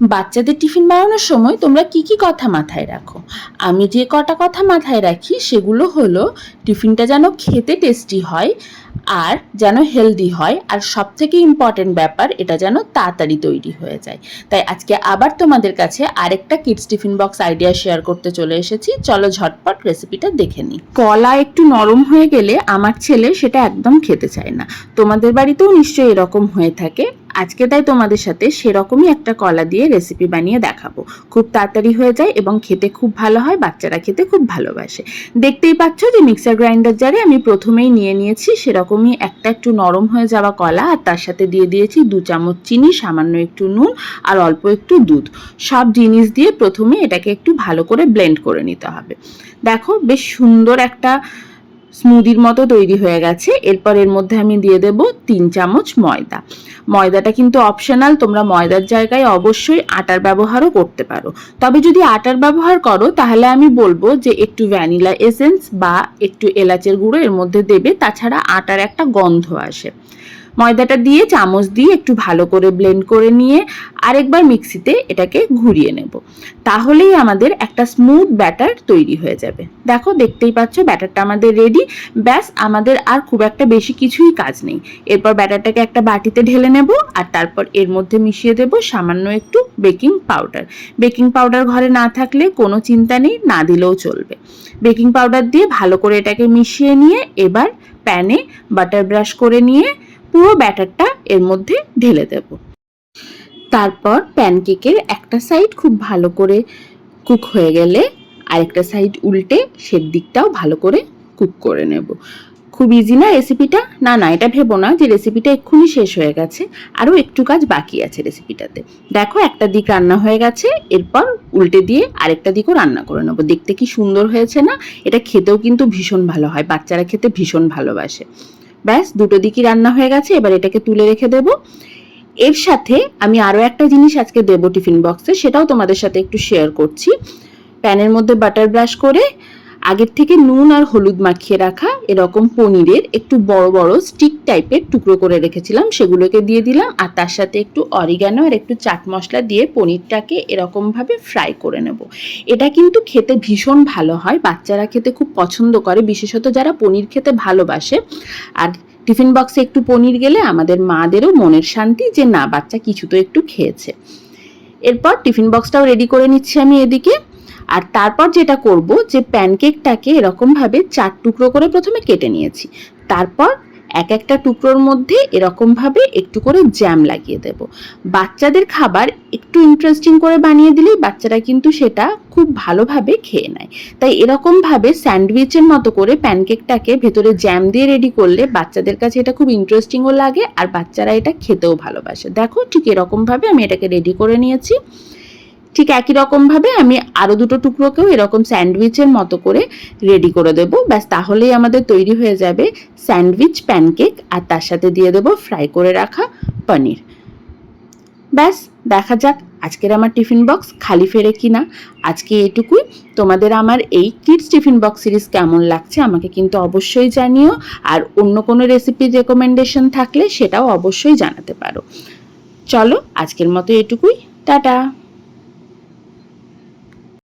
বাচ্চাদের টিফিন বানানোর সময় তোমরা কি কি কথা মাথায় রাখো? আমি যে কটা কথা মাথায় রাখি, সেগুলো হলো টিফিনটা যেন খেতে টেস্টি হয় আর যেন হেলদি হয়। আর সব থেকে ইম্পর্টেন্ট ব্যাপার, এটা যেন তাড়াতাড়ি তৈরি হয়ে যায়। তাই আজকে আবার তোমাদের কাছে আরেকটা kids tiffin box idea share করতে চলে এসেছি। চলো ঝটপট রেসিপিটা দেখে নিই। কলা একটু নরম হয়ে গেলে আমার ছেলে সেটা একদম খেতে চায় না। তোমাদের বাড়িতেও নিশ্চয়ই এরকম হয়ে থাকে। আজকে তাই তোমাদের সাথে সেরকমই একটা কলা দিয়ে রেসিপি বানিয়ে দেখাবো। খুব তাড়াতাড়ি হয়ে যায় এবং খেতে খুব ভালো হয়, বাচ্চারা খেতে খুব ভালোবাসে। দেখতেই পাচ্ছ যে মিক্সার গ্রাইন্ডার জারে আমি প্রথমেই নিয়ে নিয়েছি সেরকমই একটা একটু নরম হয়ে যাওয়া কলা আর তার সাথে দিয়ে দিয়েছি দু চামচ চিনি, সামান্য একটু নুন আর অল্প একটু দুধ। সব জিনিস দিয়ে প্রথমে এটাকে একটু ভালো করে ব্লেন্ড করে নিতে হবে। দেখো বেশ সুন্দর একটা স্মুদির মতো তৈরি হয়ে গেছে। এরপর এর মধ্যে আমি দিয়ে দেব তিন চামচ ময়দা। ময়দাটা কিন্তু অপশনাল তোমরা ময়দার জায়গায় অবশ্যই আটার ব্যবহারও করতে পারো। তবে যদি আটার ব্যবহার করো, তাহলে আমি বলব যে একটু ভ্যানিলা এসেন্স বা একটু এলাচের গুঁড়ো এর মধ্যে দেবে, তাছাড়া আটার একটা গন্ধ আসে। ময়দাটা দিয়ে, চামচ দিয়ে একটু ভালো করে ব্লেন্ড করে নিয়ে আরেকবার মিক্সিতে এটাকে ঘুরিয়ে নেব। তাহলেই আমাদের একটা স্মুথ ব্যাটার তৈরি হয়ে যাবে। দেখো, দেখতেই পাচ্ছ ব্যাটারটা আমাদের রেডি ব্যাস, আমাদের আর খুব একটা বেশি কিছুই কাজ নেই। এরপর ব্যাটারটাকে একটা বাটিতে ঢেলে নেব আর তারপর এর মধ্যে মিশিয়ে দেব সামান্য একটু বেকিং পাউডার বেকিং পাউডার ঘরে না থাকলে কোনো চিন্তা নেই, না দিলেও চলবে। বেকিং পাউডার দিয়ে ভালো করে এটাকে মিশিয়ে নিয়ে এবার প্যানে বাটার ব্রাশ করে নিয়ে পুরো ব্যাটারটা এর মধ্যে ঢেলে দেব। তারপর প্যানকেকের একটা সাইড খুব ভালো করে কুক হয়ে গেলে আরেকটা সাইড উল্টে সে দিকটাও ভালো করে কুক করে নেব। খুব ইজি না রেসিপিটা না না, এটা ভেবো না যে রেসিপিটা এক্ষুনি শেষ হয়ে গেছে। আরও একটু কাজ বাকি আছে রেসিপিটাতে দেখো একটা দিক রান্না হয়ে গেছে, এরপর উল্টে দিয়ে আরেকটা দিকও রান্না করে নেব। দেখতে কি সুন্দর হয়েছে না? এটা খেতেও কিন্তু ভীষণ ভালো হয়, বাচ্চারা খেতে ভীষণ ভালোবাসে। ব্যাস, দুটো দিকই রান্না হয়ে গেছে, এবার এটাকে তুলে রেখে দেব। এর সাথে আমি আরও একটা জিনিস আজকে দেব টিফিন বক্সে, সেটাও তোমাদের সাথে একটু শেয়ার করছি। প্যানের মধ্যে বাটার ব্রাশ করে আগের থেকে নুন আর হলুদ মাখিয়ে রাখা এরকম পনিরের একটু বড় বড় স্টিক টাইপের টুকরো করে রেখেছিলাম, সেগুলোকে দিয়ে দিলাম, আর তার সাথে একটু অরিগানো আর একটু চাট মশলা দিয়ে পনিরটাকে এরকমভাবে ফ্রাই করে নেব। এটা কিন্তু খেতে ভীষণ ভালো হয়, বাচ্চারা খেতে খুব পছন্দ করে, বিশেষত যারা পনির খেতে ভালোবাসে। আর টিফিন বক্সে একটু পনির গেলে আমাদের মাদেরও মনের শান্তি যে না, বাচ্চা কিছু তো একটু খেয়েছে। এরপর টিফিন বক্সটাও রেডি করে নিচ্ছি আমি এদিকে। আর তারপর যেটা করব যে প্যানকেকটাকে এরকমভাবে চার টুকরো করে প্রথমে কেটে নিয়েছি। তারপর এক একটা টুকরোর মধ্যে এরকমভাবে একটু করে জ্যাম লাগিয়ে দেব। বাচ্চাদের খাবার একটু ইন্টারেস্টিং করে বানিয়ে দিলেই বাচ্চারা কিন্তু সেটা খুব ভালোভাবে খেয়ে নেয়। তাই এরকমভাবে স্যান্ডউইচের মতো করে প্যানকেকটাকে ভেতরে জ্যাম দিয়ে রেডি করলে বাচ্চাদের কাছে এটা খুব ইন্টারেস্টিংও লাগে আর বাচ্চারা এটা খেতেও ভালোবাসে। দেখো ঠিক এরকমভাবে আমি এটাকে রেডি করে নিয়েছি। ঠিক একই রকমভাবে আমি আরও দুটো টুকরোকেও এরকম স্যান্ডউইচের মতো করে রেডি করে দেব। ব্যাস, তাহলেই আমাদের তৈরি হয়ে যাবে স্যান্ডউইচ, প্যানকেক, আর তার সাথে দিয়ে দেবো ফ্রাই করে রাখা পনির। ব্যাস, দেখা যাক আজকের আমার টিফিন বক্স খালি ফেরে কি না আজকে এটুকুই তোমাদের আমার এই কিডস টিফিন বক্স সিরিজ কেমন লাগছে আমাকে কিন্তু অবশ্যই জানিও। আর অন্য কোনো রেসিপির রেকমেন্ডেশন থাকলে সেটাও অবশ্যই জানাতে পারো। চলো, আজকের মতো এটুকুই টাটা!